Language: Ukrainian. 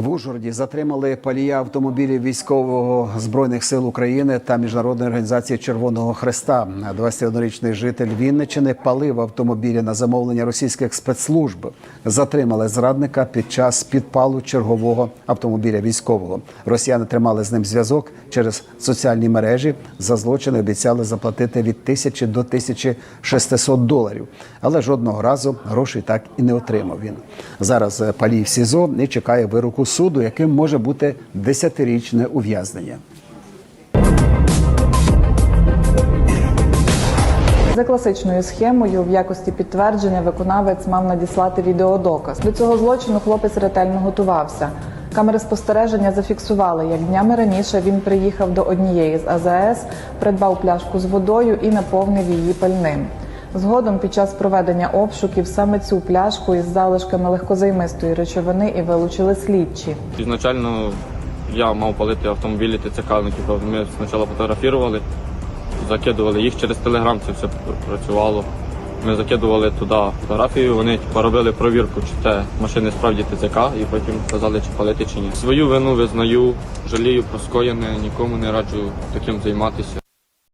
В Ужгороді затримали палія автомобілів військового збройних сил України та міжнародної організації Червоного Хреста. 21-річний житель Вінничини палив автомобілі на замовлення російських спецслужб. Затримали зрадника під час підпалу чергового автомобіля військового. Росіяни тримали з ним зв'язок через соціальні мережі. За злочини обіцяли заплатити від тисячі до 1600 доларів. Але жодного разу грошей так і не отримав він. Зараз палій в СІЗО і чекає вироку суду, яким може бути 10-річне ув'язнення. За класичною схемою, в якості підтвердження, виконавець мав надіслати відеодоказ. До цього злочину хлопець ретельно готувався. Камери спостереження зафіксували, як днями раніше він приїхав до однієї з АЗС, придбав пляшку з водою і наповнив її пальним. Згодом, під час проведення обшуків, саме цю пляшку із залишками легкозаймистої речовини і вилучили слідчі. Ізначально я мав палити автомобілі ТЦКників. Ми спочатку фотографували, закидували їх через телеграм, це все працювало. Ми закидували туди фотографію, вони робили провірку, чи це машини справді ТЦК, і потім казали, чи палити, чи ні. Свою вину визнаю, жалію про скоєне, нікому не раджу таким займатися.